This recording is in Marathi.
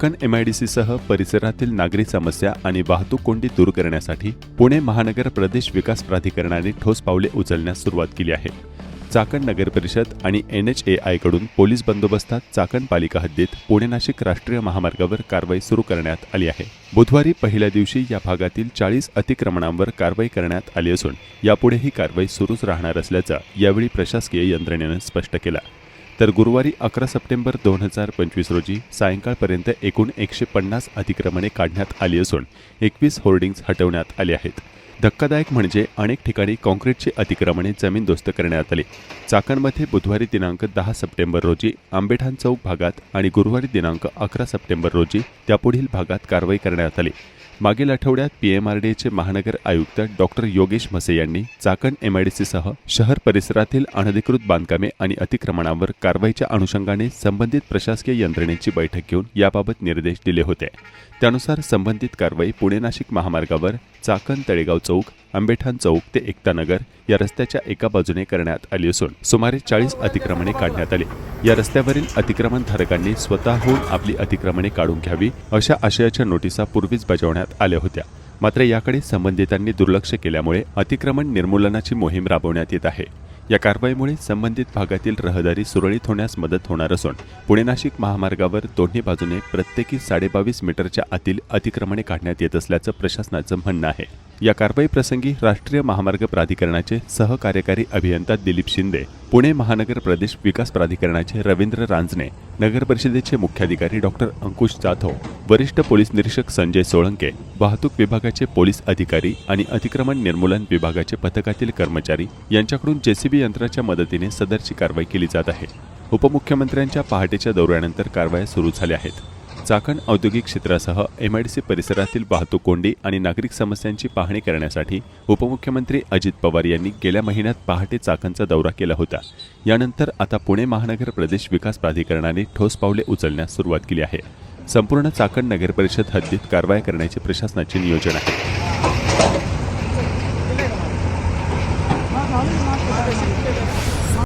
चाकण एमआयडीसीसह परिसरातील नागरी समस्या आणि वाहतूक कोंडी दूर करण्यासाठी पुणे महानगर प्रदेश विकास प्राधिकरणाने ठोस पावले उचलण्यास सुरुवात केली आहे. चाकण नगर परिषद आणि एन एच ए आयकडून पोलीस बंदोबस्तात चाकण पालिका हद्दीत पुणे नाशिक राष्ट्रीय महामार्गावर कारवाई सुरू करण्यात आली आहे. बुधवारी पहिल्या दिवशी या भागातील चाळीस अतिक्रमणांवर कारवाई करण्यात आली असून यापुढेही कारवाई सुरूच राहणार असल्याचं यावेळी प्रशासकीय यंत्रणेनं स्पष्ट केलं. तर गुरुवारी अकरा सप्टेंबर दोन हजार पंचवीस रोजी सायंकाळपर्यंत एकूण एकशे पन्नास अतिक्रमणे काढण्यात आली असून एकवीस होर्डिंग्ज हटवण्यात आले आहेत. धक्कादायक म्हणजे अनेक ठिकाणी काँक्रीटची अतिक्रमणे जमीनदोस्त करण्यात आली. चाकणमध्ये बुधवारी दिनांक दहा सप्टेंबर रोजी आंबेठाण चौक भागात आणि गुरुवारी दिनांक अकरा सप्टेंबर रोजी त्यापुढील भागात कारवाई करण्यात आली. मागील आठवड्यात पीएमआरडीएचे महानगर आयुक्त डॉक्टर योगेश म्हसे यांनी चाकण एमआयडीसीसह शहर परिसरातील अनधिकृत बांधकामे आणि अतिक्रमणावर कारवाईच्या अनुषंगाने संबंधित प्रशासकीय यंत्रणेची बैठक घेऊन याबाबत निर्देश दिले होते. त्यानुसार संबंधित कारवाई पुणे नाशिक महामार्गावर चाकण तळेगाव चौक आंबेठाण चौक ते एकतानगर या रस्त्याच्या एका बाजूने करण्यात आली असून सुमारे चाळीस अतिक्रमणे काढण्यात आली. या रस्त्यावरील अतिक्रमणधारकांनी स्वतःहून आपली अतिक्रमणे काढून घ्यावी अशा आशयाच्या नोटिसा पूर्वीच बजावण्यात आल्या होत्या. मात्र याकडे संबंधितांनी दुर्लक्ष केल्यामुळे अतिक्रमण निर्मूलनाची मोहीम राबवण्यात येत आहे. या कारवाईमुळे संबंधित भागातील रहदारी सुरळीत होण्यास मदत होणार असून पुणे नाशिक महामार्गावर दोन्ही बाजूने प्रत्येकी साडेबावीस मीटरच्या आतील अतिक्रमणे काढण्यात येत असल्याचं प्रशासनाचं म्हणणं आहे. या कारवाई प्रसंगी राष्ट्रीय महामार्ग प्राधिकरणाचे सहकार्यकारी अभियंता दिलीप शिंदे पुणे महानगर प्रदेश विकास प्राधिकरणाचे रवींद्र रांजणे नगर परिषदेचे मुख्याधिकारी डॉक्टर अंकुश जाधव वरिष्ठ पोलीस निरीक्षक संजय सोळंके वाहतूक विभागाचे पोलीस अधिकारी आणि अतिक्रमण निर्मूलन विभागाचे पथकातील कर्मचारी यांच्याकडून जेसीबी यंत्राच्या मदतीने सदरची कारवाई केली जात आहे. उपमुख्यमंत्र्यांच्या पहाटेच्या दौऱ्यानंतर कारवाया सुरू झाल्या आहेत. चाकण औद्योगिक क्षेत्रासह एम आय डी सी परिसरातील वाहतूक कोंडी आणि नागरिक समस्यांची पाहणी करण्यासाठी उपमुख्यमंत्री अजित पवार यांनी गेल्या महिन्यात पहाटे चाकणचा दौरा केला होता. यानंतर आता पुणे महानगर प्रदेश विकास प्राधिकरणाने ठोस पावले उचलण्यास सुरुवात केली आहे. संपूर्ण चाकण नगरपरिषद हद्दीत कारवाया करण्याचे प्रशासनाचे नियोजन आहे.